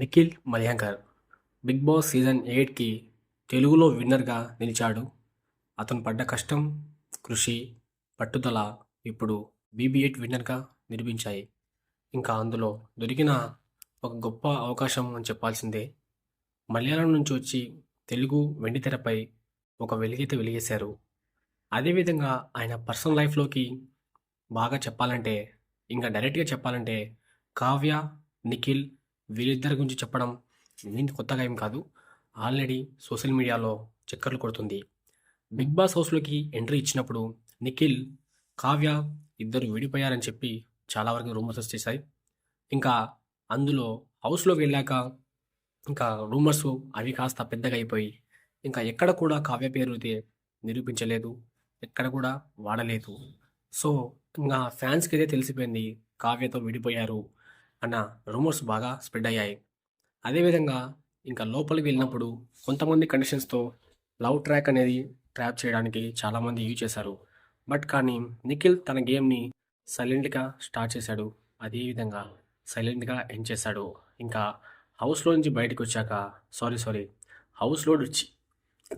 Nikhil Malyankar Big Boss season ఎయిట్కి తెలుగులో విన్నర్గా నిలిచాడు. అతను పడ్డ కష్టం కృషి పట్టుదల ఇప్పుడు బీబీ ఎయిట్ విన్నర్గా నిరూపించాయి ఇంకా అందులో దొరికిన ఒక గొప్ప అవకాశం అని చెప్పాల్సిందే. మలయాళం నుంచి వచ్చి తెలుగు వెండితెరపై ఒక వెలుగైతే వెలిగేశారు. అదేవిధంగా ఆయన పర్సనల్ లైఫ్లోకి బాగా చెప్పాలంటే ఇంకా డైరెక్ట్గా చెప్పాలంటే కావ్య నిఖిల్ వీళ్ళిద్దరి గురించి చెప్పడం నేను కొత్తగా ఏం కాదు. ఆల్రెడీ సోషల్ మీడియాలో చక్కర్లు కొడుతుంది. బిగ్ బాస్ హౌస్లోకి ఎంట్రీ ఇచ్చినప్పుడు నిఖిల్ కావ్య ఇద్దరు విడిపోయారని చెప్పి చాలా వరకు రూమర్స్ వచ్చేసాయి ఇంకా అందులో హౌస్లో వెళ్ళాక ఇంకా రూమర్స్ అవి కాస్త పెద్దగా అయిపోయి ఇంకా ఎక్కడ కూడా కావ్య పేరు అయితే నిరూపించలేదు ఎక్కడ కూడా వాడలేదు. సో ఇంకా ఫ్యాన్స్కి అయితే తెలిసిపోయింది కావ్యతో విడిపోయారు అన్న రూమర్స్ బాగా స్ప్రెడ్ అయ్యాయి. అదేవిధంగా ఇంకా లోపలికి వెళ్ళినప్పుడు కొంతమంది కండిషన్స్తో లవ్ ట్రాక్ అనేది ట్రాప్ చేయడానికి చాలామంది యూజ్ చేశారు. బట్ కానీ నిఖిల్ తన గేమ్ని సైలెంట్గా స్టార్ట్ చేశాడు. అదేవిధంగా సైలెంట్గా ఎండ్ చేశాడు. ఇంకా హౌస్లో నుంచి బయటకు వచ్చాక సారీ సారీ హౌస్లో వచ్చి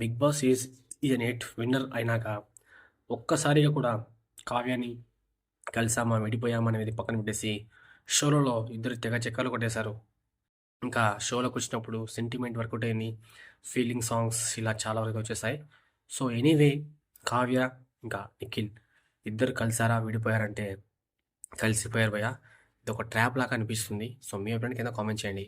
Big Boss is is eight winner అయినాక ఒక్కసారిగా కూడా కావ్యాన్ని కలిసామా విడిపోయామా అనేది పక్కన పెట్టేసి షోలలో ఇద్దరు తెగ చెక్కలు కొట్టేశారు. ఇంకా షోలోకి వచ్చినప్పుడు సెంటిమెంట్ వర్కౌట్ అని ఫీలింగ్ సాంగ్స్ ఇలా చాలా వరకు వచ్చేసాయి. సో ఎనీవే కావ్య ఇంకా నిఖిల్ ఇద్దరు కలిసారా విడిపోయారంటే కలిసిపోయారు భయ ఇది ఒక ట్రాప్ లాగా అనిపిస్తుంది. సో మీ అభిప్రాయం కింద కామెంట్ చేయండి.